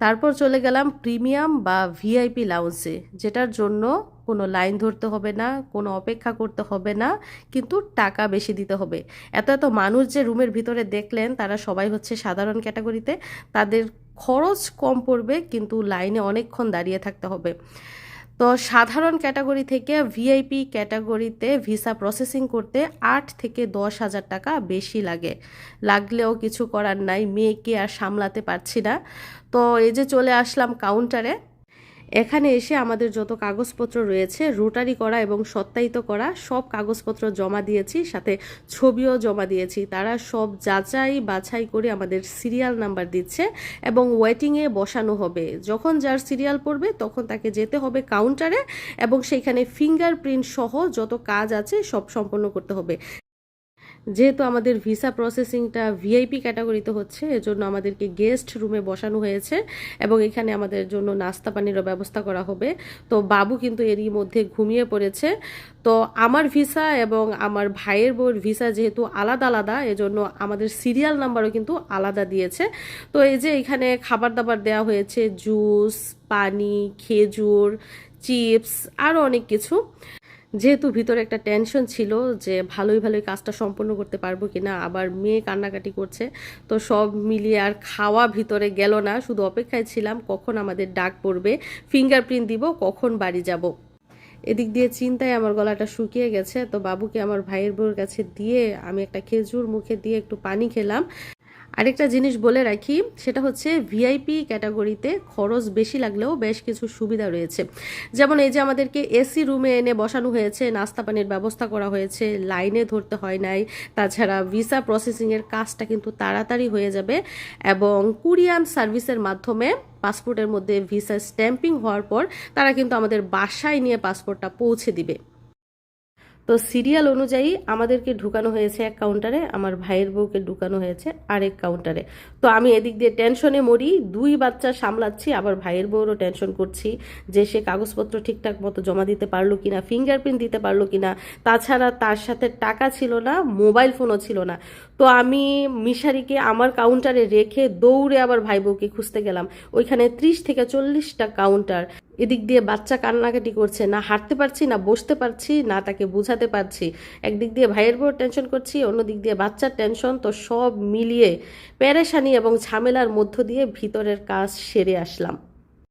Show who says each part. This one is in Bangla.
Speaker 1: তারপর চলে গেলাম প্রিমিয়াম বা ভিআইপি লাউন্সে যেটার জন্য কোনো লাইন ধরতে হবে না, কোনো অপেক্ষা করতে হবে না, কিন্তু টাকা বেশি দিতে হবে। এত এত মানুষ যে রুমের ভিতরে দেখলেন, তারা সবাই হচ্ছে সাধারণ ক্যাটাগরিতে, তাদের খরচ কম পড়বে, কিন্তু লাইনে অনেকক্ষণ দাঁড়িয়ে থাকতে হবে। তো সাধারণ ক্যাটাগরি থেকে ভিআইপি ক্যাটাগরিতে ভিসা প্রসেসিং করতে আট থেকে দশ হাজার টাকা বেশি লাগে। লাগলেও কিছু করার নাই, মেয়েকে আর সামলাতে পারছি না। তো এই যে চলে আসলাম কাউন্টারে এখানে এসে আমাদের যত কাগজপত্র রয়েছে, রোটারি করা এবং সত্যায়িত করা সব কাগজপত্র জমা দিয়েছি, সাথে ছবিও জমা দিয়েছি। তারা সব যাচাই বাছাই করে আমাদের সিরিয়াল নাম্বার দিচ্ছে এবং ওয়েটিংয়ে বসানো হবে। যখন যার সিরিয়াল পড়বে তখন তাকে যেতে হবে কাউন্টারে এবং সেইখানে ফিঙ্গারপ্রিন্ট সহ যত কাজ আছে সব সম্পন্ন করতে হবে। যেহেতু আমাদের ভিসা প্রসেসিংটা ভিআইপি ক্যাটাগরিতে হচ্ছে, এজন্য আমাদেরকে গেস্ট রুমে বসানো হয়েছে এবং এখানে আমাদের জন্য নাস্তা পানিরও ব্যবস্থা করা হবে। তো বাবু কিন্তু এরই মধ্যে ঘুমিয়ে পড়েছে। তো আমার ভিসা এবং আমার ভাইয়ের বউর ভিসা যেহেতু আলাদা আলাদা, এজন্য আমাদের সিরিয়াল নাম্বারও কিন্তু আলাদা দিয়েছে। তো এই যে এখানে খাবার দাবার দেওয়া হয়েছে, জুস, পানি, খেজুর, চিপস, আরও অনেক কিছু। যেহেতু ভিতরে একটা টেনশন ছিল যে ভালোই ভালোই কাজটা সম্পন্ন করতে পারব কিনা, আবার মেয়ে কান্নাকাটি করছে, তো সব মিলিয়ে আর খাওয়া ভিতরে গেল না, শুধু অপেক্ষায় ছিলাম কখন আমাদের ডাক পড়বে ফিঙ্গারপ্রিন্ট দিব, কখন বাড়ি যাব। এদিক দিয়ে চিন্তায় আমার গলাটা শুকিয়ে গেছে, তো বাবুকে আমার ভাইয়ের বউর কাছে দিয়ে আমি একটা খেজুর মুখে দিয়ে একটু পানি খেলাম। আরেকটা জিনিস বলে রাখি, সেটা হচ্ছে ভিআইপি ক্যাটাগরিতে খরচ বেশি লাগলেও বেশ কিছু সুবিধা রয়েছে। যেমন এই যে আমাদেরকে এসি রুমে এনে বসানো হয়েছে, নাস্তা পানির ব্যবস্থা করা হয়েছে, লাইনে ধরতে হয় নাই, তাছাড়া ভিসা প্রসেসিংয়ের কাজটা কিন্তু তাড়াতাড়ি হয়ে যাবে এবং কুরিয়ান সার্ভিসের মাধ্যমে পাসপোর্টের মধ্যে ভিসা স্ট্যাম্পিং হওয়ার পর তারা কিন্তু আমাদের বাসায় নিয়ে পাসপোর্টটা পৌঁছে দিবে। তো সিরিয়াল অনুযায়ী আমাদেরকে ঢুকানো হয়েছে এক কাউন্টারে আমার ভাইয়ের বউকে ঢুকানো হয়েছে আরেক কাউন্টারে তো আমি এদিক দিয়ে টেনশনে মরি, দুই বাচ্চা সামলাচ্ছি, আবার ভাইয়ের বউরও টেনশন করছি যে সে কাগজপত্র ঠিকঠাক মতো জমা দিতে পারল কিনা ফিঙ্গারপ্রিন্ট দিতে পারল কিনা। তাছাড়া তার সাথে টাকা ছিল না মোবাইল ফোনও ছিল না। তো আমি মিশারিকে আমার কাউন্টারে রেখে দৌড়ে আবার ভাই বউকে খুঁজতে গেলাম। ওইখানে ত্রিশ থেকে চল্লিশটা কাউন্টার এদিক দিয়ে বাচ্চা কান্নাকাটি করছে। না হাঁটতে পারছি, না বসতে পারছি, না তাকে বোঝাতে পারছি। একদিক দিয়ে ভাইয়ের বউ টেনশন করছি, অন্যদিক দিয়ে বাচ্চার টেনশন তো সব মিলিয়ে প্যারেশানি এবং ঝামেলার মধ্য দিয়ে ভিতরের কাজ সেরে আসলাম।